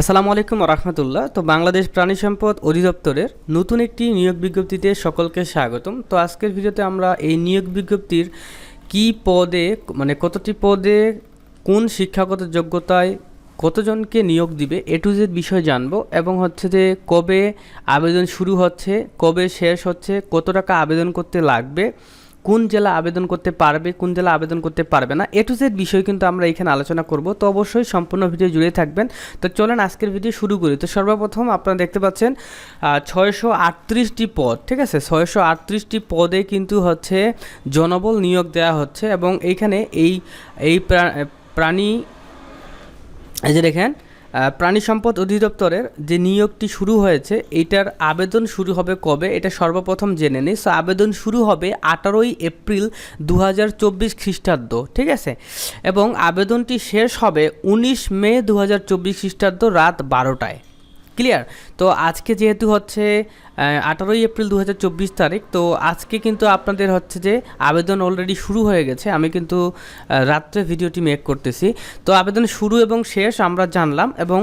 আসসালামু আলাইকুম রহমতুল্লাহ। তো বাংলাদেশ প্রাণী সম্পদ অধিদপ্তরের নতুন একটি নিয়োগ বিজ্ঞপ্তিতে সকলকে স্বাগতম। তো আজকের ভিডিওতে আমরা এই নিয়োগ বিজ্ঞপ্তির কি পদে মানে কতটি পদে, কোন শিক্ষাগত যোগ্যতায় কতজনকে নিয়োগ দিবে এ টু জেড বিষয় জানব এবং হচ্ছে যে কবে আবেদন শুরু হচ্ছে, কবে শেষ হচ্ছে, কত টাকা আবেদন করতে লাগবে কোন জেলা আবেদন করতে পারবে, কোন জেলা আবেদন করতে পারবে না, এ টু জেড বিষয় কিন্তু আমরা এখানে আলোচনা করব। তো অবশ্যই সম্পূর্ণ ভিডিও জুড়ে থাকবেন। তো চলেন আজকের ভিডিও শুরু করি। তো সর্বপ্রথম আপনারা দেখতে পাচ্ছেন ছয়শো আটত্রিশটি পদ, ঠিক আছে? ছয়শো আটত্রিশটি পদে কিন্তু হচ্ছে জনবল নিয়োগ দেওয়া হচ্ছে এবং এইখানে এই এই প্রা- প্রাণী, এই যে দেখেন প্রাণী সম্পদ অধিদপ্তরের যে নিয়োগটি শুরু হয়েছে, এটার আবেদন শুরু হবে কবে, এটা সর্বপ্রথম জেনে নিই। সো আবেদন শুরু হবে আঠারোই এপ্রিল দু হাজার চব্বিশ খ্রিস্টাব্দ, ঠিক আছে? এবং আবেদনটি শেষ হবে উনিশ মে দু হাজার চব্বিশ খ্রিস্টাব্দ রাত বারোটায়। ক্লিয়ার তো আজকে যেহেতু হচ্ছে আঠারোই এপ্রিল দু হাজার চব্বিশ তারিখ, তো আজকে কিন্তু আপনাদের হচ্ছে যে আবেদন অলরেডি শুরু হয়ে গেছে। আমি কিন্তু রাত্রে ভিডিওটি মেক করতেছি। তো আবেদন শুরু এবং শেষ আমরা জানলাম এবং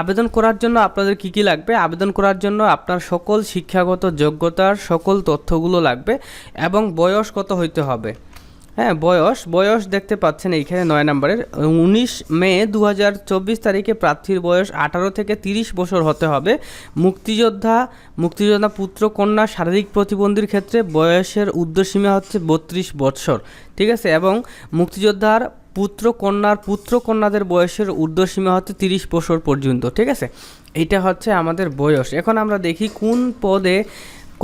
আবেদন করার জন্য আপনাদের কি কি লাগবে? আবেদন করার জন্য আপনার সকল শিক্ষাগত যোগ্যতার সকল তথ্যগুলো লাগবে এবং বয়স কত হইতে হবে? হ্যাঁ বয়স বয়স দেখতে পাচ্ছেন এইখানে নয় নম্বরের। উনিশ মে দু হাজার চব্বিশ তারিখে প্রার্থীর বয়স আঠারো থেকে তিরিশ বছর হতে হবে। মুক্তিযোদ্ধা মুক্তিযোদ্ধা পুত্র কন্যা শারীরিক প্রতিবন্ধীর ক্ষেত্রে বয়সের ঊর্ধ্বসীমা হচ্ছে বত্রিশ বৎসর ঠিক আছে? এবং মুক্তিযোদ্ধার পুত্র কন্যার পুত্র কন্যাদের বয়সের ঊর্ধ্বসীমা হচ্ছে তিরিশ বছর পর্যন্ত, ঠিক আছে? এইটা হচ্ছে আমাদের বয়স। এখন আমরা দেখি কোন পদে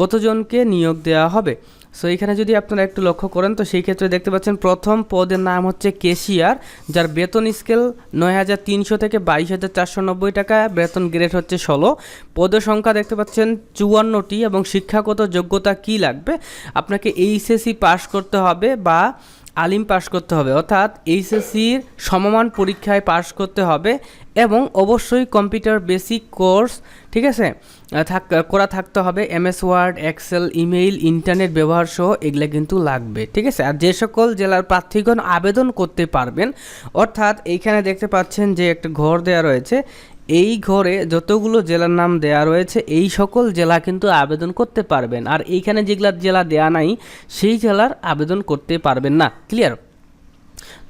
কতজনকে নিয়োগ দেওয়া হবে। সো এখানে যদি আপনারা একটু লক্ষ্য করেন, তো সেই ক্ষেত্রে দেখতে পাচ্ছেন প্রথম পদের নাম হচ্ছে কেশিয়ার, যার বেতন স্কেল নয় হাজার তিনশো থেকে বাইশ হাজার চারশো নব্বই টাকা, বেতন গ্রেড হচ্ছে ষোলো। পদের সংখ্যা দেখতে পাচ্ছেন চুয়ান্নটি, এবং শিক্ষাগত যোগ্যতা কি লাগবে? আপনাকে এইচএসি পাস করতে হবে বা আলিম পাস করতে হবে। অর্থাৎ এইচএসসির সমমান পরীক্ষায় পাস করতে হবে এবং অবশ্যই কম্পিউটার বেসিক কোর্স, ঠিক আছে? থাক, করা থাকতে হবে। MS Word, Excel, email, internet ব্যবহার সহ এগুলো কিন্তু লাগবে, ঠিক আছে? আর যে সকল জেলার প্রার্থীগণ আবেদন করতে পারবেন, অর্থাৎ এইখানে দেখতে পাচ্ছেন যে একটা ঘর দেওয়া রয়েছে। এই ঘরে যতগুলো জেলার নাম দেয়া রয়েছে, এই সকল জেলা কিন্তু আবেদন করতে পারবেন। আর এইখানে যেগুলা জেলা দেয়া নাই, সেই জেলার আবেদন করতে পারবেন না। ক্লিয়ার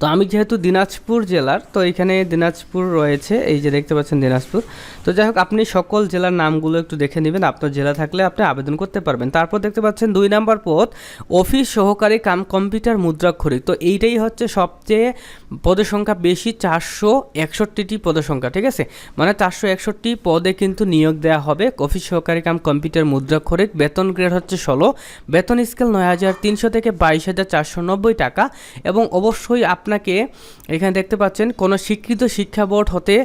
তো আমি যেহেতু দিনাজপুর জেলার, তো এখানে দিনাজপুর রয়েছে, এই যে দেখতে পাচ্ছেন দিনাজপুর। তো যাই হোক, আপনি সকল জেলার নামগুলো একটু দেখে নেবেন, আপনার জেলা থাকলে আপনি আবেদন করতে পারবেন। তারপর দেখতে পাচ্ছেন দুই নাম্বার পদ, অফিস সহকারী কাম কম্পিউটার মুদ্রাক্ষরিক। তো এইটাই হচ্ছে সবচেয়ে পদের সংখ্যা বেশি, চারশো একষট্টিটি সংখ্যা, ঠিক আছে? মানে চারশো একষট্টি পদে কিন্তু নিয়োগ দেওয়া হবে অফিস সহকারী কাম কম্পিউটার মুদ্রাক্ষরিক। বেতন গ্রেড হচ্ছে ষোলো, বেতন স্কেল নয় হাজার তিনশো থেকে বাইশ হাজার চারশো নব্বই টাকা এবং অবশ্যই আপনাকে এখানে দেখতে পাচ্ছেন, কোনো স্বীকৃত শিক্ষা বোর্ড হতে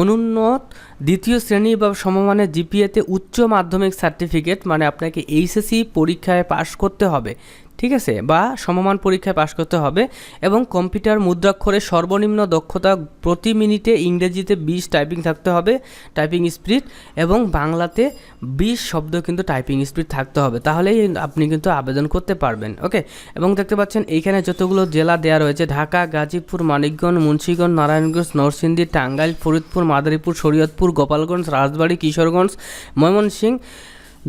অনুন্নত দ্বিতীয় শ্রেণি বা সমমানের জিপিএতে উচ্চ মাধ্যমিক সার্টিফিকেট মানে আপনাকে এইচএসসি পরীক্ষায় পাশ করতে হবে। ঠিক আছে? বা সমমান পরীক্ষায় পাশ করতে হবে এবং কম্পিউটার মুদ্রাক্ষরে সর্বনিম্ন দক্ষতা প্রতি মিনিটে ইংরেজিতে বিশ টাইপিং থাকতে হবে, টাইপিং স্পিড এবং বাংলাতে বিশ শব্দ কিন্তু টাইপিং স্পিড থাকতে হবে। তাহলেই আপনি কিন্তু আবেদন করতে পারবেন, ওকে? এবং দেখতে পাচ্ছেন এইখানে যতগুলো জেলা দেওয়া রয়েছে, ঢাকা, গাজীপুর, মানিকগঞ্জ, মুন্সীগঞ্জ, নারায়ণগঞ্জ, নরসিংদী, টাঙ্গাইল, ফরিদপুর, মাদারীপুর, শরীয়তপুর, গোপালগঞ্জ, রাজবাড়ী, কিশোরগঞ্জ, ময়মনসিংহ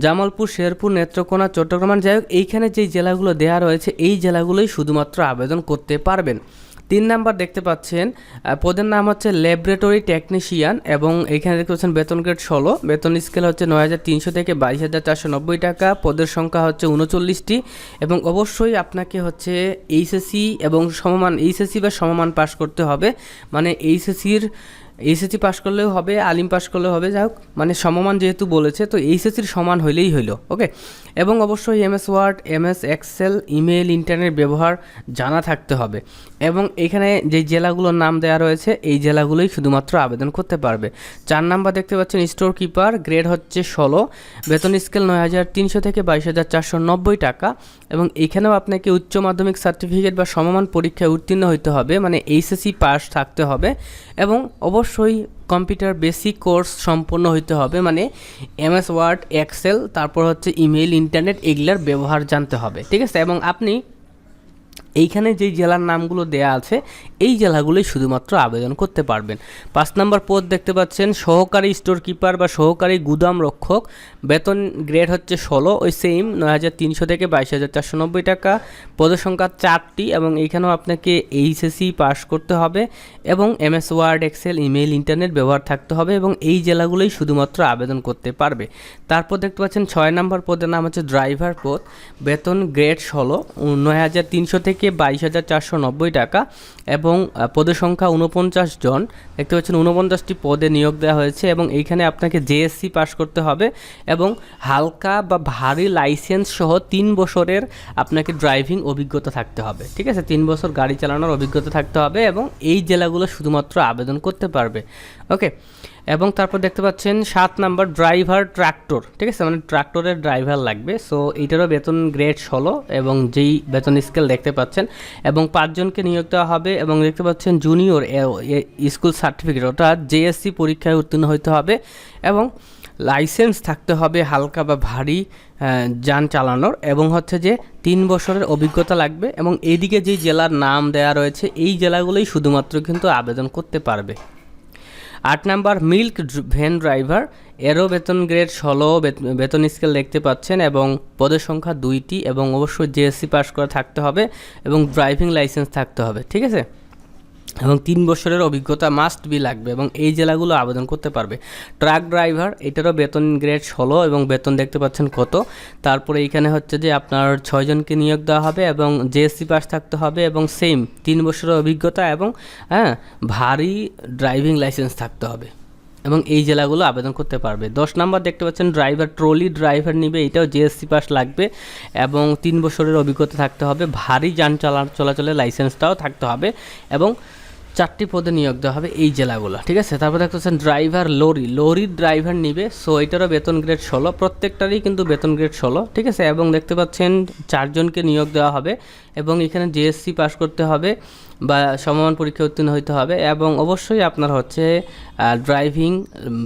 জামালপুর, শেরপুর, নেত্রকোনা, চট্টগ্রাম যাই হোক, এইখানে যেই জেলাগুলো দেওয়া রয়েছে, এই জেলাগুলোই শুধুমাত্র আবেদন করতে পারবেন। তিন নাম্বার দেখতে পাচ্ছেন পদের নাম হচ্ছে ল্যাবরেটরি টেকনিশিয়ান এবং এখানে দেখতে পাচ্ছেন বেতন গ্রেড ষোলো, বেতন স্কেল হচ্ছে নয় হাজার তিনশো থেকে বাইশ হাজার চারশো নব্বই টাকা, পদের সংখ্যা হচ্ছে উনচল্লিশটি এবং অবশ্যই আপনাকে হচ্ছে এইচএসসি এবং সমমান, এইচএসসি বা সমমান পাশ করতে হবে। মানে এইচএসসির এইচএসসি পাস করলেও হবে, আলিম পাস করলেও হবে, যাই হোক মানে সমমান যেহেতু বলেছে, তো এইচএসসির সমান হইলেই হইল ওকে এবং অবশ্যই MS Word MS Excel email internet ব্যবহার জানা থাকতে হবে। এবং এখানে যে জেলাগুলোর নাম দেওয়া রয়েছে, এই জেলাগুলোই শুধুমাত্র আবেদন করতে পারবে। চার নাম্বার দেখতে পাচ্ছেন স্টোর কিপার গ্রেড হচ্ছে ষোলো, বেতন স্কেল নয় হাজার তিনশো থেকে বাইশ হাজার চারশো নব্বই টাকা, এবং এখানেও আপনাকে উচ্চ মাধ্যমিক সার্টিফিকেট বা সমমান পরীক্ষায় উত্তীর্ণ হইতে হবে মানে এইচএসসি পাস থাকতে হবে, এবং অবশ্যই কম্পিউটার বেসিক কোর্স সম্পন্ন হইতে হবে মানে এমএস, ওয়ার্ড, এক্সেল, তারপর হচ্ছে ইমেল ইন্টারনেট, এগুলার ব্যবহার জানতে হবে, ঠিক আছে? এবং আপনি এইখানে যেই জেলার নামগুলো দেয়া আছে, এই জেলাগুলোই শুধুমাত্র আবেদন করতে পারবেন। পাঁচ নম্বর পদ দেখতে পাচ্ছেন, সহকারী স্টোর কিপার বা সহকারী গুদাম রক্ষক। বেতন গ্রেড হচ্ছে ষোলো, ওই সেম নয় হাজার তিনশো থেকে বাইশ হাজার চারশো নব্বই টাকা। পদের সংখ্যা চারটি এবং এইখানেও আপনাকে এইচএসসি পাস করতে হবে এবং MS Word Excel email internet ব্যবহার থাকতে হবে এবং এই জেলাগুলোই শুধুমাত্র আবেদন করতে পারবে। তারপর দেখতে পাচ্ছেন, ছয় নম্বর পদের নাম হচ্ছে ড্রাইভার পদ। বেতন গ্রেড ষোলো, নয় হাজার তিনশো থেকে বাইশ হাজার চারশো নব্বই টাকা এবং পদের সংখ্যা উনপঞ্চাশ জন। দেখতে পাচ্ছেন উনপঞ্চাশটি পদে নিয়োগ দেওয়া হয়েছে এবং এইখানে আপনাকে জেএসসি পাস করতে হবে এবং হালকা বা ভারী লাইসেন্স সহ তিন বছরের আপনাকে ড্রাইভিং অভিজ্ঞতা থাকতে হবে। ঠিক আছে? তিন বছর গাড়ি চালানোর অভিজ্ঞতা থাকতে হবে এবং এই জেলাগুলো শুধুমাত্র আবেদন করতে পারবে। ওকে? এবং তারপর দেখতে পাচ্ছেন সাত নাম্বার ড্রাইভার ট্রাক্টর, ঠিক আছে? মানে ট্রাক্টরের ড্রাইভার লাগবে। সো এইটারও বেতন গ্রেড ষোলো এবং যেই বেতন স্কেল দেখতে পাচ্ছেন এবং পাঁচজনকে নিয়োগ দেওয়া হবে এবং দেখতে পাচ্ছেন জুনিয়র স্কুল সার্টিফিকেট অর্থাৎ জেএসসি পরীক্ষায় উত্তীর্ণ হতে হবে এবং লাইসেন্স থাকতে হবে হালকা বা ভারী যান চালানোর এবং হচ্ছে যে তিন বছরের অভিজ্ঞতা লাগবে এবং এদিকে যে জেলার নাম দেওয়া রয়েছে, এই জেলাগুলোই শুধুমাত্র কিন্তু আবেদন করতে পারবে। আট নাম্বার, মিল্ক ভ্যান ড্রাইভার। এরও বেতন গ্রেড ষোলো বেত- বেতন স্কেল দেখতে পাচ্ছেন এবং পদের সংখ্যা দুইটি এবং অবশ্যই জিএসসি পাস করা থাকতে হবে এবং ড্রাইভিং লাইসেন্স থাকতে হবে, ঠিক আছে? এবং তিন বছরের অভিজ্ঞতা মাস্ট বি লাগবে এবং এই জেলাগুলো আবেদন করতে পারবে। ট্রাক ড্রাইভার এটারও বেতন গ্রেড ষোলো এবং বেতন দেখতে পাচ্ছেন কত। তারপরে এইখানে হচ্ছে যে আপনার ছয়জনকে নিয়োগ দেওয়া হবে এবং জেএসসি পাস থাকতে হবে এবং সেম তিন বছরের অভিজ্ঞতা এবং হ্যাঁ ভারী ড্রাইভিং লাইসেন্স থাকতে হবে এবং এই জেলাগুলো আবেদন করতে পারবে। দশ নাম্বার দেখতে পাচ্ছেন ড্রাইভার ট্রলি ড্রাইভার নিবে, এটাও জিএসসি পাস লাগবে এবং তিন বছরের অভিজ্ঞতা থাকতে হবে। ভারী যান চালা, চলাচলের লাইসেন্সটাও থাকতে হবে এবং চারটি পদে নিয়োগ দেওয়া হবে এই জেলাগুলো, ঠিক আছে? তারপর দেখতে পাচ্ছেন ড্রাইভার লরি লরির ড্রাইভার নিবে সো এটারও বেতন গ্রেড ষোলো, প্রত্যেকটারই কিন্তু বেতন গ্রেড ষোলো, ঠিক আছে? এবং দেখতে পাচ্ছেন চারজনকে নিয়োগ দেওয়া হবে এবং এখানে জিএসসি পাস করতে হবে। বা সমমান পরীক্ষা উত্তীর্ণ হইতে হবে এবং অবশ্যই আপনার হচ্ছে ড্রাইভিং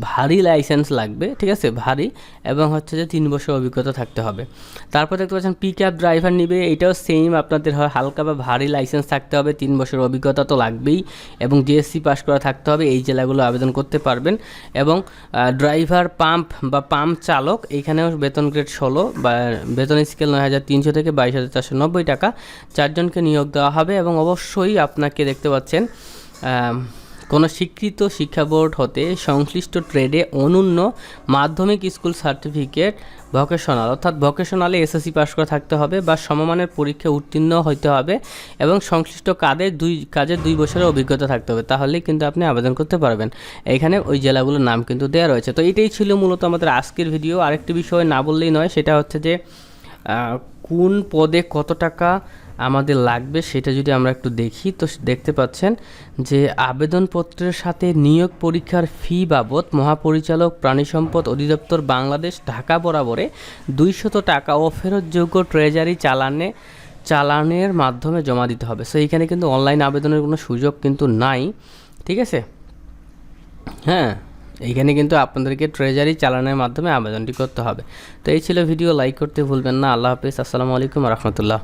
ভারী লাইসেন্স লাগবে, ঠিক আছে? ভারী এবং হচ্ছে যে তিন বছর অভিজ্ঞতা থাকতে হবে। তারপর দেখতে পাচ্ছেন পিক আপ ড্রাইভার নিবে, এটাও সেম আপনাদের হয়, হালকা বা ভারী লাইসেন্স থাকতে হবে, তিন বছর অভিজ্ঞতা তো লাগবেই এবং জিএসসি পাস করা থাকতে হবে, এই জেলাগুলো আবেদন করতে পারবেন এবং ড্রাইভার পাম্প বা পাম্প চালক, এখানেও বেতন গ্রেড ষোলো বা বেতন স্কেল নয় হাজার তিনশো থেকে বাইশ হাজার চারশো নব্বই টাকা, চারজনকে নিয়োগ দেওয়া হবে এবং অবশ্যই আপনাকে দেখতে পাচ্ছেন কোনো স্বীকৃত শিক্ষা বোর্ড হতে সংশ্লিষ্ট ট্রেডে অনন্য মাধ্যমিক স্কুল সার্টিফিকেট ভোকেশনাল, অর্থাৎ ভোকেশনালে এসএসসি পাস করে থাকতে হবে বা সমমানের পরীক্ষা উত্তীর্ণ হতে হবে এবং সংশ্লিষ্ট কাজের দুই কাজের দুই বছরের অভিজ্ঞতা থাকতে হবে তাহলেই কিন্তু আপনি আবেদন করতে পারবেন। এখানে ওই জেলাগুলোর নাম কিন্তু দেওয়া রয়েছে। তো এটাই ছিল মূলত আমাদের আজকের ভিডিও। আরেকটি বিষয় না বললেই নয়, সেটা হচ্ছে যে কোন পদে কত টাকা আমাদের লাগবে সেটা যদি আমরা একটু দেখি, তো দেখতে পাচ্ছেন যে আবেদনপত্রের সাথে নিয়োগ পরীক্ষার ফি বাবদ মহাপরিচালক প্রাণী সম্পদ অধিদপ্তর বাংলাদেশ ঢাকা বরাবরে দুইশত টাকা ও ফেরতযোগ্য ট্রেজারি চালানে, চালানের মাধ্যমে জমা দিতে হবে। সো এইখানে কিন্তু অনলাইন আবেদনের কোনো সুযোগ কিন্তু নাই। ঠিক আছে? হ্যাঁ। এইখানে কিন্তু আপনাদেরকে ট্রেজারি চালানোর মাধ্যমে আবেদনটি করতে হবে। তো এই ছিল ভিডিও লাইক করতে ভুলবেন না। আল্লাহ হাফিজ। আসসালামু আলাইকুম রহমতুল্লাহ।